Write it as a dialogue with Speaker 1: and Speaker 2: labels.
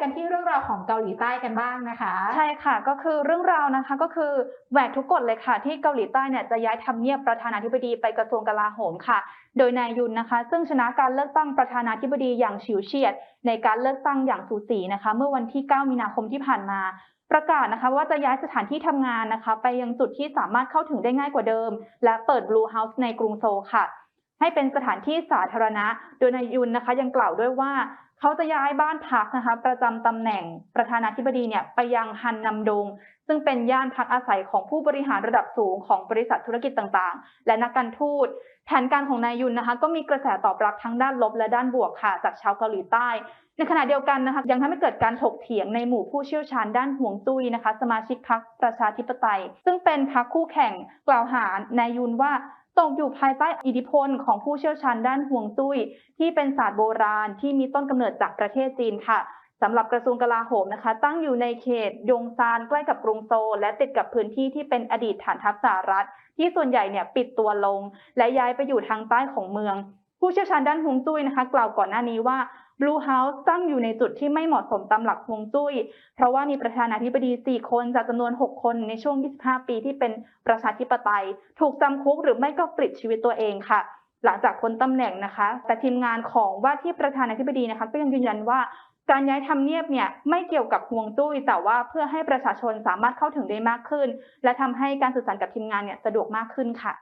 Speaker 1: กันที่เรื่องราวของเกาหลีใต้กันบ้างนะคะ
Speaker 2: ใช่ค่ะก็คือเรื่องราวนะคะก็คือแหวกทุกกฎเลยค่ะ ที่เกาหลีใต้เนี่ยจะย้ายทำเนียบประธานาธิบดีไปกระทรวงกลาโหมค่ะ โดยนายยุนนะคะ ซึ่งชนะการเลือกตั้งประธานาธิบดีอย่างฉิวเฉียด ในการเลือกตั้งอย่างสูสีนะคะ เมื่อวันที่ 9 มีนาคมที่ผ่านมาประกาศนะคะว่าจะย้ายสถานที่ทำงานนะคะ ไปยังจุดที่สามารถเข้าถึงได้ง่ายกว่าเดิม และเปิด Blue House ในกรุงโซลค่ะ ให้เป็นสถานที่สาธารณะ โดยนายยุนนะคะยังกล่าวด้วยว่า เขาจะย้ายบ้านพักนะคะประจำตำแหน่งประธานาธิบดีเนี่ยไปยังฮันนำดง ซึ่งเป็นย่านพักอาศัยของผู้บริหารระดับสูงของบริษัทธุรกิจต่างๆ และนักการทูตแผนการของนายยุนนะคะก็มีกระแสตอบรับทั้งด้านลบและด้านบวกค่ะจากชาวเกาหลีใต้ ในขณะเดียวกันนะคะยังทำให้เกิดการถกเถียงในหมู่ผู้เชี่ยวชาญด้านห่วงจุ้ยนะคะ สมาชิกพรรคประชาธิปไตย ซึ่งเป็นพรรคคู่แข่งกล่าวหานายยุนว่า ตกอยู่ภายใต้อิทธิพลของผู้เชี่ยวชาญด้านห่วงจุ้ย ที่เป็นศาสตร์โบราณที่มีต้นกำเนิดจากประเทศจีนค่ะสำหรับกระทรวงกลาโหมนะคะ ตั้งอยู่ในเขตยงซานใกล้กับกรุงโซลและติดกับพื้นที่ที่เป็นอดีตฐานทัพสหรัฐ ที่ส่วนใหญ่เนี่ยปิดตัวลง และย้ายไปอยู่ทางใต้ของเมือง ผู้เชี่ยวชาญด้านฮวงจุ้ยนะคะ กล่าวก่อนหน้านี้ว่า Blue House ตั้งอยู่ในจุดที่ไม่เหมาะสมตามหลักฮวงจุ้ย เพราะว่ามีประธานาธิบดี 4 คนจากจำนวน 6 คนในช่วง 25 ปีที่เป็นประชาธิปไตย ถูกจำคุกหรือไม่ก็ปลิดชีวิตตัวเองค่ะ หลังจากพ้นตำแหน่งนะคะ แต่ทีมงานของว่าที่ประธานาธิบดีนะคะ ก็ยังยืนยันว่าการย้ายทำเนียบเนี่ยไม่เกี่ยวกับฮวงจุ้ยแต่ว่าเพื่อให้ประชาชนสามารถเข้าถึงได้มากขึ้น และทำให้การสื่อสารกับทีมงานเนี่ยสะดวกมากขึ้นค่ะ